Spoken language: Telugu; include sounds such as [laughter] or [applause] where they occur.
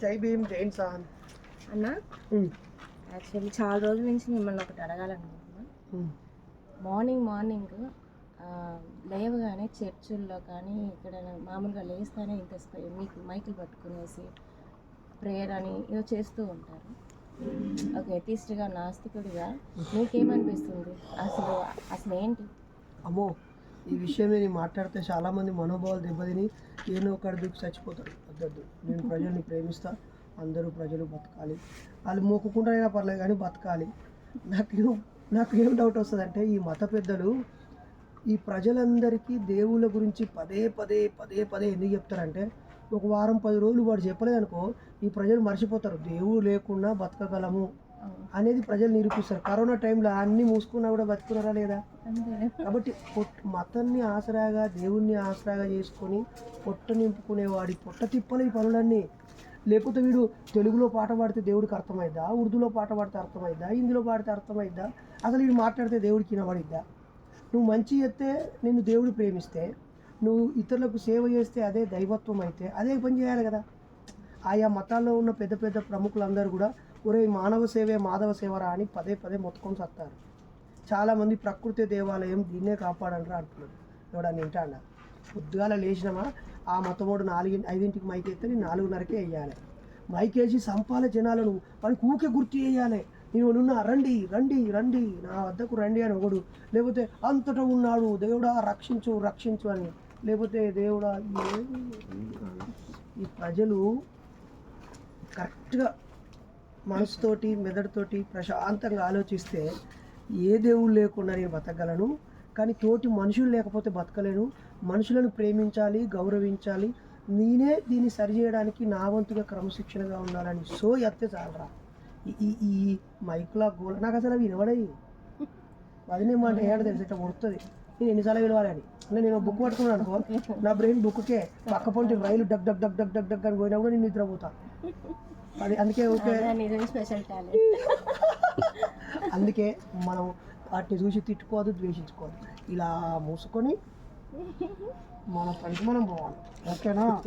జై భీమ్ జైన్ సాన్ అన్న యాక్చువల్లీ చాలా రోజుల నుంచి మిమ్మల్ని ఒకటి అడగాలనుకుంటున్నాను మార్నింగ్ మార్నింగ్ లేవగానే చర్చుల్లో కానీ ఇక్కడ మామూలుగా లేస్తానే ఇంత మీకు మైకులు పట్టుకునేసి ప్రేయర్ అని ఏదో చేస్తూ ఉంటారు. ఒక ఎథిస్ట్గా నాస్తికుడిగా మీకేమనిపిస్తుంది? అసలు అసలు ఏంటి? అమ్మో ఈ విషయం నేను మాట్లాడితే చాలా మంది మనోభావాలు దెబ్బతిని ఏనో ఒకటి దిక్కు చచ్చిపోతారు. వద్దద్దు. నేను ప్రజల్ని ప్రేమిస్తా అందరూ ప్రజలు బతకాలి. వాళ్ళు మొక్కుకుంటారైనా పర్లేదు కానీ బతకాలి. నాకు నాకు ఏం డౌట్ వస్తుందంటే ఈ మత పెద్దలు ఈ ప్రజలందరికీ దేవుళ్ళ గురించి పదే పదే పదే పదే ఎందుకు చెప్తారంటే ఒక వారం పది రోజులు వాడు చెప్పలేదనుకో ఈ ప్రజలు మర్చిపోతారు. దేవుడు లేకుండా బతకగలము. అనేది ప్రజలు నిరూపిస్తారు. కరోనా టైంలో అన్ని మూసుకున్నా కూడా బతుకున్నారా లేదా? కాబట్టి మతాన్ని ఆసరాగా దేవుణ్ణి ఆసరాగా చేసుకొని పొట్ట నింపుకునే వాడి పొట్ట తిప్పలు ఈ పనులన్నీ లేకపోతే వీడు తెలుగులో పాట పాడితే దేవుడికి అర్థమైద్దా? ఉర్దూలో పాట పాడితే అర్థమైద్దా? హిందీలో పాడితే అర్థమైద్దా? అసలు వీడు మాట్లాడితే దేవుడికి వినబడిద్దా? నువ్వు మంచి చేస్తే నిన్ను దేవుడు ప్రేమిస్తే నువ్వు ఇతరులకు సేవ చేస్తే అదే దైవత్వం అయితే అదే పని చేయాలి కదా. ఆయా మతాల్లో ఉన్న పెద్ద పెద్ద ప్రముఖులందరూ కూడా ఒరే మానవ సేవే మాధవ సేవరా అని పదే పదే మొత్తుకొని సత్తారు. చాలామంది ప్రకృతి దేవాలయం దీన్నే కాపాడంటారా అంటున్నారు. ఎవడని వింటాడా పొద్దుగాల లేచినామా? ఆ మతమోడు నాలుగు ఐదింటికి మైక్ ఎత్తే నేను నాలుగున్నరకే వేయాలి మైక్ వేసి సంపాల జనాలను వాడికి ఊకే గుర్తు వేయాలి నేను నున్న రండి రండి రండి నా వద్దకు రండి అని ఒకడు లేకపోతే అంతటా ఉన్నాడు దేవుడా రక్షించు రక్షించు అని. లేకపోతే దేవుడా ఈ ప్రజలు కరెక్ట్గా మనసుతోటి మెదడుతోటి ప్రశాంతంగా ఆలోచిస్తే ఏ దేవుడు లేకుండా నేను బతకగలను? కానీ తోటి మనుషులు లేకపోతే బతకలేను. మనుషులను ప్రేమించాలి గౌరవించాలి. నేనే దీన్ని సరిచేయడానికి నా వంతుగా క్రమశిక్షణగా ఉండాలని. సో ఎత్తే చాలరా. ఈ- ఈ ఈ మైకులా గోల నాకు అసలు అవి వినబడాయి. అదినే మాట ఏడ తెలిసి ఇట్లా ఉడుతుంది నేను ఎన్నిసార్లు వినవాలని అంటే నేను బుక్ పట్టుకున్నాను అనుకో నా బ్రెయిన్ బుక్కే పక్క పొంటి రైలు డగ్ డగ్ డగ్ డగ్ డగ్ డగ్ అని పోయినా కూడా నేను నిద్రపోతాను అది అందుకే ఓకే స్పెషల్ టాలెంట్ అందుకే మనం వాటిని చూసి తిట్టుకోవద్దు ద్వేషించుకోవద్దు. ఇలా మూసుకొని మన పనికి మనం పోవాలి. ఓకేనా? [laughs]